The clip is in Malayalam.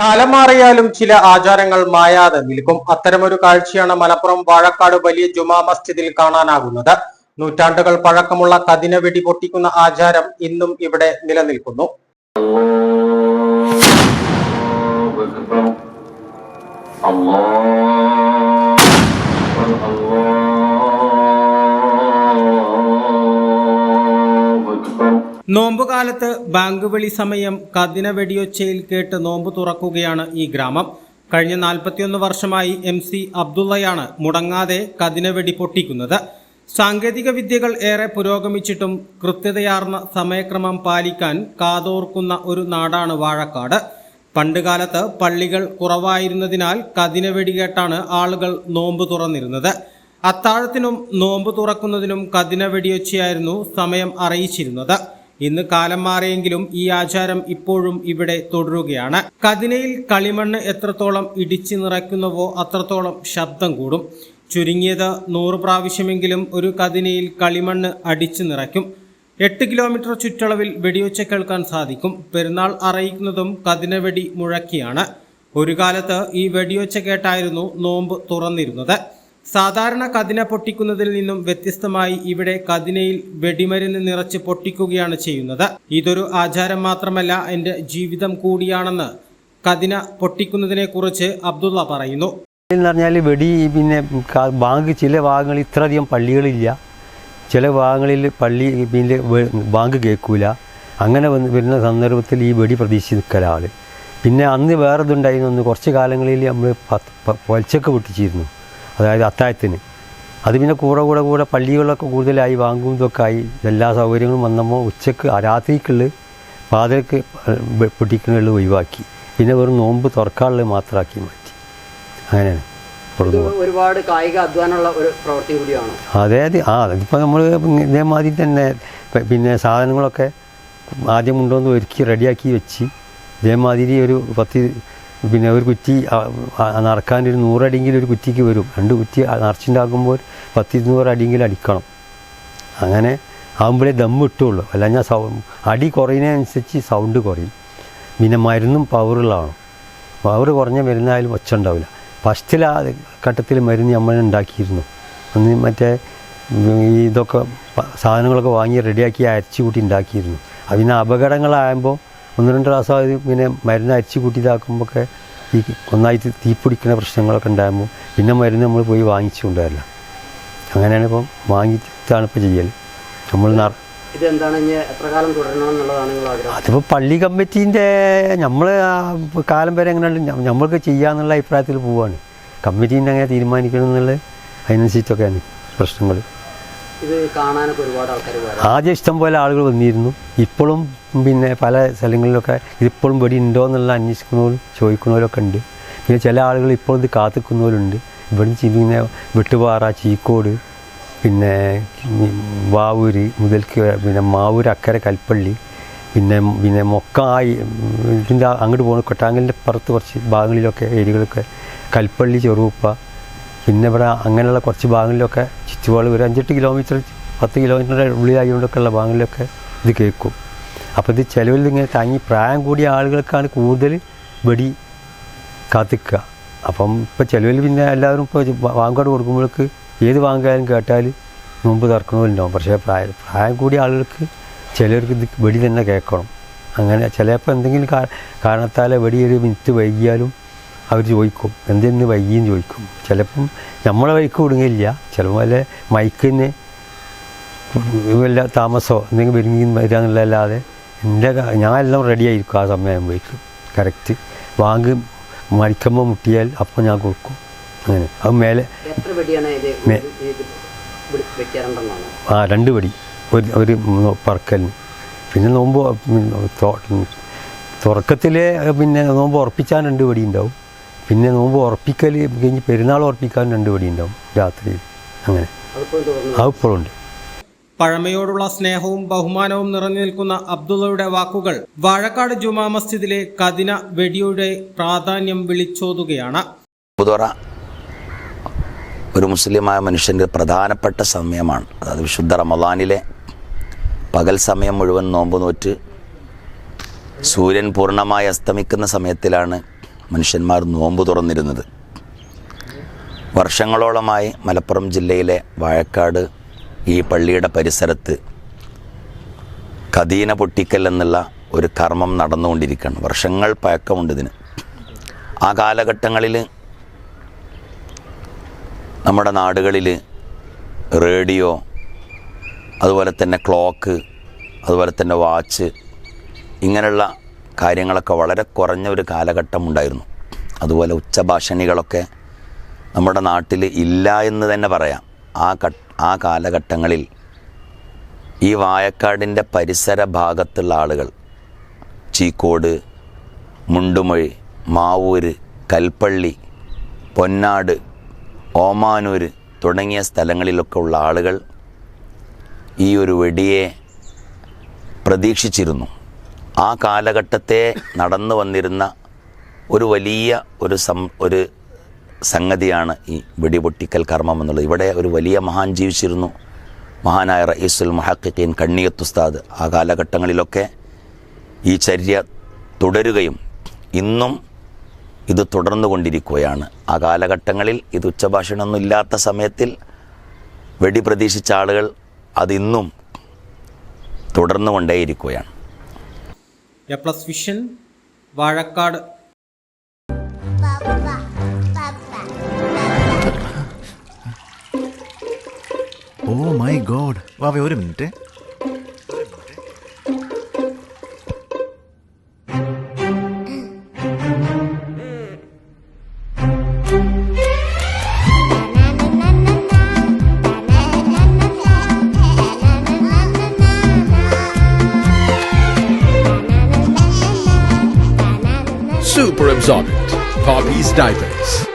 കാലം മാറിയാലും ചില ആചാരങ്ങൾ മായാതെ നിൽക്കും. അത്തരമൊരു കാഴ്ചയാണ് മലപ്പുറം വാഴക്കാട് വലിയ ജുമാ മസ്ജിദിൽ കാണാനാകുന്നത്. നൂറ്റാണ്ടുകൾ പഴക്കമുള്ള കതിന വെടി പൊട്ടിക്കുന്ന ആചാരം ഇന്നും ഇവിടെ നിലനിൽക്കുന്നു. നോമ്പുകാലത്ത് ബാങ്ക് വിളി സമയം കതിന വെടിയൊച്ചയിൽ കേട്ട് നോമ്പ് തുറക്കുകയാണ് ഈ ഗ്രാമം. കഴിഞ്ഞ നാൽപ്പത്തിയൊന്ന് വർഷമായി എം സി അബ്ദുള്ളയാണ് മുടങ്ങാതെ കതിന വെടി പൊട്ടിക്കുന്നത്. സാങ്കേതിക വിദ്യകൾ ഏറെ പുരോഗമിച്ചിട്ടും കൃത്യതയാർന്ന സമയക്രമം പാലിക്കാൻ കാതോർക്കുന്ന ഒരു നാടാണ് വാഴക്കാട്. പണ്ടുകാലത്ത് പള്ളികൾ കുറവായിരുന്നതിനാൽ കതിന വെടികേട്ടാണ് ആളുകൾ നോമ്പ് തുറന്നിരുന്നത്. അത്താഴത്തിനും നോമ്പ് തുറക്കുന്നതിനും കതിന വെടിയൊച്ചയായിരുന്നു സമയം അറിയിച്ചിരുന്നത്. ഇന്ന് കാലം മാറിയെങ്കിലും ഈ ആചാരം ഇപ്പോഴും ഇവിടെ തുടരുകയാണ്. കതിനയിൽ കളിമണ്ണ് എത്രത്തോളം ഇടിച്ചു നിറയ്ക്കുന്നുവോ അത്രത്തോളം ശബ്ദം കൂടും. ചുരുങ്ങിയത് നൂറ് പ്രാവശ്യമെങ്കിലും ഒരു കതിനയിൽ കളിമണ്ണ് അടിച്ചു നിറയ്ക്കും. എട്ട് കിലോമീറ്റർ ചുറ്റളവിൽ വെടിയൊച്ച കേൾക്കാൻ സാധിക്കും. പെരുന്നാൾ അറിയിക്കുന്നതും കതിന വെടി മുഴക്കിയാണ്. ഒരു കാലത്ത് ഈ വെടിയൊച്ച കേട്ടായിരുന്നു നോമ്പ് തുറന്നിരുന്നത്. സാധാരണ കതിന പൊട്ടിക്കുന്നതിൽ നിന്നും വ്യത്യസ്തമായി ഇവിടെ കതിനയിൽ വെടിമരുന്ന് നിറച്ച് പൊട്ടിക്കുകയാണ് ചെയ്യുന്നത്. ഇതൊരു ആചാരം മാത്രമല്ല എന്റെ ജീവിതം കൂടിയാണെന്ന് കതിന പൊട്ടിക്കുന്നതിനെക്കുറിച്ച് അബ്ദുള്ള പറയുന്നു. എന്ന് പറഞ്ഞാൽ വെടി പിന്നെ ബാങ്ക് ചില ഭാഗങ്ങളിൽ ഇത്രയധികം പള്ളികളില്ല. ചില ഭാഗങ്ങളിൽ പള്ളി പിന്നെ ബാങ്ക് കേൾക്കൂല. അങ്ങനെ വന്ന് വരുന്ന സന്ദർഭത്തിൽ ഈ വെടി പ്രതീക്ഷിച്ച് നിൽക്കല പിന്നെ അന്ന് വേറെ ഇതുണ്ടായിരുന്നു. കുറച്ച് കാലങ്ങളിൽ നമ്മൾ പത്ത് പ- പൊട്ടിച്ചിരുന്നു. അതായത് അത്താഴത്തിന്. അത് പിന്നെ കൂടെ കൂടെ കൂടെ പള്ളികളൊക്കെ കൂടുതലായി വാങ്ങും ഇതൊക്കെ ആയി. എല്ലാ സൗകര്യങ്ങളും വന്നപ്പോൾ ഉച്ചയ്ക്ക് രാത്രിക്കുള്ള പാതിരക്ക് പൊട്ടിക്കുന്നുള്ള ഒഴിവാക്കി. പിന്നെ വെറും നോമ്പ് തുറക്കാനുള്ളത് മാത്രമാക്കി മാറ്റി. അങ്ങനെയാണ്. ഒരുപാട് കായിക അധ്വാനമുള്ള ഒരു പ്രവൃത്തി കൂടിയാണ്? അതെ അതെ. ആ അതിപ്പോൾ നമ്മൾ ഇതേമാതിരി തന്നെ പിന്നെ സാധനങ്ങളൊക്കെ ആദ്യം കൊണ്ടുവന്ന് ഒരുക്കി റെഡിയാക്കി വെച്ച് ഇതേമാതിരി ഒരു പത്ത് പിന്നെ ഒരു കുറ്റി നടക്കാൻ ഒരു നൂറടിയെങ്കിലും ഒരു കുറ്റിക്ക് വരും. രണ്ട് കുറ്റി നിറച്ചുണ്ടാക്കുമ്പോൾ പത്ത് ഇരുന്നൂറ് അടിയെങ്കിലും അടിക്കണം. അങ്ങനെ ആകുമ്പോഴേ ദം ഇട്ടുള്ളൂ അല്ല ഞാൻ സൗ അടി കുറയുന്നതനുസരിച്ച് സൗണ്ട് കുറയും. പിന്നെ മരുന്നും പവറുള്ളതാണ്. പവർ കുറഞ്ഞ മരുന്നായാലും ഒച്ച ഉണ്ടാവില്ല ഫസ്റ്റിൽ ആ ഘട്ടത്തിൽ മരുന്ന് നമ്മൾ ഉണ്ടാക്കിയിരുന്നു. അന്ന് മറ്റേ ഇതൊക്കെ സാധനങ്ങളൊക്കെ വാങ്ങി റെഡിയാക്കി അരച്ചു കൂട്ടി ഉണ്ടാക്കിയിരുന്നു അതിന് അപകടങ്ങളാകുമ്പോൾ ഒന്ന് രണ്ട് പ്രാവശ്യം ഇങ്ങനെ പിന്നെ മരുന്ന് അരിച്ച് കൂട്ടി ഇതാക്കുമ്പോഴൊക്കെ ഈ ഒന്നായിട്ട് തീപിടിക്കുന്ന പ്രശ്നങ്ങളൊക്കെ ഉണ്ടാകുമ്പോൾ പിന്നെ മരുന്ന് നമ്മൾ പോയി വാങ്ങിച്ചു കൊണ്ടുവരില്ല. അങ്ങനെയാണ് ഇപ്പം വാങ്ങിയിട്ടാണ് ഇപ്പോൾ ചെയ്യൽ നമ്മൾ അതിപ്പോൾ പള്ളി കമ്മിറ്റീന്റെ നമ്മൾ കാലം വരെ എങ്ങനെ നമ്മൾക്ക് ചെയ്യാന്നുള്ള അഭിപ്രായത്തിൽ പോവാണ്. കമ്മിറ്റീന്റെ അങ്ങനെ തീരുമാനിക്കണം എന്നുള്ളത് അതിനനുസരിച്ചൊക്കെയാണ് പ്രശ്നങ്ങൾ ആദ്യം ഇഷ്ടം പോലെ ആളുകൾ വന്നിരുന്നു. ഇപ്പോഴും പിന്നെ പല സ്ഥലങ്ങളിലൊക്കെ ഇതിപ്പോഴും വെടി ഉണ്ടോ എന്നുള്ള അന്വേഷിക്കുന്നവരും ചോദിക്കുന്നവരൊക്കെ ഉണ്ട്. പിന്നെ ചില ആളുകൾ ഇപ്പോഴും ഇത് കാത്തിക്കുന്നവരുണ്ട്. ഇവിടെ പിന്നെ വെട്ടുപാറ ചീക്കോട് പിന്നെ വാവൂര് മുതൽക്ക് പിന്നെ മാവൂര് അക്കരെ കൽപ്പള്ളി പിന്നെ പിന്നെ മൊക്കായി ഇതിന്റെ അങ്ങോട്ട് പോകുന്ന കൊട്ടാങ്കലിന്റെ പുറത്ത് കുറച്ച് ഭാഗങ്ങളിലൊക്കെ ഏരിയകളൊക്കെ കൽപ്പള്ളി ചെറുപ്പ പിന്നെ ഇവിടെ അങ്ങനെയുള്ള കുറച്ച് ഭാഗങ്ങളിലൊക്കെ ചുറ്റുപാട് ഒരു അഞ്ചെട്ട് കിലോമീറ്റർ പത്ത് കിലോമീറ്ററിന്റെ ഉള്ളിലായതുകൊണ്ടൊക്കെ ഉള്ള ഭാഗങ്ങളിലൊക്കെ ഇത് കേൾക്കും. അപ്പോൾ ഇത് ചിലവിൽ ഇങ്ങനെ താങ്ങി പ്രായം കൂടിയ ആളുകൾക്കാണ് കൂടുതൽ വെടി കാത്തിക്കുക. അപ്പം ഇപ്പോൾ ചിലവിൽ പിന്നെ എല്ലാവരും ഇപ്പോൾ വാങ്ങോട് കൊടുക്കുമ്പോഴേക്ക് ഏത് വാങ്ങുകയാലും കേട്ടാൽ മുമ്പ് തർക്കണമില്ലോ പക്ഷേ പ്രായം പ്രായം കൂടിയ ആളുകൾക്ക് ചിലർക്ക് ഇത് വെടി തന്നെ കേൾക്കണം. അങ്ങനെ ചിലപ്പോൾ എന്തെങ്കിലും കാരണത്താൽ വെടി ഒരു മിനിറ്റ് വൈകിയാലും അവർ ചോദിക്കും എന്തെന്ന് വൈകിയും ചോദിക്കും? ചിലപ്പം നമ്മളെ വഴിക്ക് കൊടുങ്ങില്ല ചിലപ്പോൾ വല്ല മൈക്കിന് വല്ല താമസമോ എന്തെങ്കിലും വരുമെങ്കിൽ വരാന്നുള്ളതല്ലാതെ എന്റെ ഞാൻ എല്ലാം റെഡി ആയിരിക്കും ആ സമയമാകുമ്പോഴേക്കും കറക്റ്റ് വാങ്ങി മരിക്കുമ്പോൾ മുട്ടിയാൽ അപ്പോൾ ഞാൻ കൊടുക്കും. അങ്ങനെ. അത് മേലെ ആ രണ്ട് പടി. ഒരു ഒരു പറക്കലിന് പിന്നെ നോമ്പ് തുറക്കത്തിലെ പിന്നെ നോമ്പ് ഉറപ്പിച്ചാൽ രണ്ട് പടി ഉണ്ടാവും. പിന്നെ നോമ്പ് ഉറപ്പിക്കൽ കഴിഞ്ഞ് പെരുന്നാൾ ഉറപ്പിക്കാൻ രണ്ട് വെടി ഉണ്ടാവും രാത്രിയിൽ അങ്ങനെ. അതിപ്പോഴുണ്ട്. പഴമയോടുള്ള സ്നേഹവും ബഹുമാനവും നിറഞ്ഞു നിൽക്കുന്ന അബ്ദുള്ളയുടെ വാക്കുകൾ വാഴക്കാട് ജുമാ മസ്ജിദിലെ കദിന വെടിയുടെ പ്രാധാന്യം വിളിച്ചോതുകയാണ്. പുതുറ ഒരു മുസ്ലിമായ മനുഷ്യന്റെ പ്രധാനപ്പെട്ട സമയമാണ്. അതായത് വിശുദ്ധ റമദാനിലെ പകൽ സമയം മുഴുവൻ നോമ്പ് നോറ്റ് സൂര്യൻ പൂർണമായി അസ്തമിക്കുന്ന സമയത്തിലാണ് മനുഷ്യന്മാർ നോമ്പ് തുറന്നിരുന്നത്. വർഷങ്ങളോളമായി മലപ്പുറം ജില്ലയിലെ വാഴക്കാട് ഈ പള്ളിയുടെ പരിസരത്ത് കദീന പൊട്ടിക്കൽ എന്നുള്ള ഒരു കർമ്മം നടന്നുകൊണ്ടിരിക്കുകയാണ്. വർഷങ്ങൾ പഴക്കമുണ്ട് ഇതിന്. ആ കാലഘട്ടങ്ങളിൽ നമ്മുടെ നാടുകളിൽ റേഡിയോ അതുപോലെ തന്നെ ക്ലോക്ക് അതുപോലെ തന്നെ വാച്ച് ഇങ്ങനെയുള്ള കാര്യങ്ങളൊക്കെ വളരെ കുറഞ്ഞ ഒരു കാലഘട്ടം ഉണ്ടായിരുന്നു അതുപോലെ ഉച്ചഭാഷണികളൊക്കെ നമ്മുടെ നാട്ടിൽ ഇല്ല എന്ന് തന്നെ പറയാം. ആ ആ കാലഘട്ടങ്ങളിൽ ഈ വായക്കാടിന്റെ പരിസര ഭാഗത്തുള്ള ആളുകൾ ചീക്കോട് മുണ്ടുമൊഴി മാവൂര് കൽപ്പള്ളി പൊന്നാട് ഓമാനൂർ തുടങ്ങിയ സ്ഥലങ്ങളിലൊക്കെ ഉള്ള ആളുകൾ ഈ ഒരു വെടിയെ പ്രതീക്ഷിച്ചിരുന്നു. ആ കാലഘട്ടത്തെ നടന്നു വന്നിരുന്ന ഒരു വലിയ ഒരു സം ഒരു സംഗതിയാണ് ഈ വെടിപൊട്ടിക്കൽ കർമ്മം എന്നുള്ളത്. ഇവിടെ ഒരു വലിയ മഹാൻ ജീവിച്ചിരുന്നു. മഹാനായ റയീസുൽ മഹക്കീൻ കണ്ണിയത്തുസ്താദ് ആ കാലഘട്ടങ്ങളിലൊക്കെ ഈ ചര്യ തുടരുകയും ഇന്നും ഇത് തുടർന്നു കൊണ്ടിരിക്കുകയാണ്. ആ കാലഘട്ടങ്ങളിൽ ഇത് ഉച്ചഭാഷണമൊന്നും ഇല്ലാത്ത സമയത്തിൽ വെടി പ്രതീക്ഷിച്ച ആളുകൾ അതിന്നും തുടർന്നു കൊണ്ടേയിരിക്കുകയാണ് plus vision Vazhakkad. Oh my God വാവേ ഒരു മിനിറ്റ്. Exotic, Poppy's Diapers.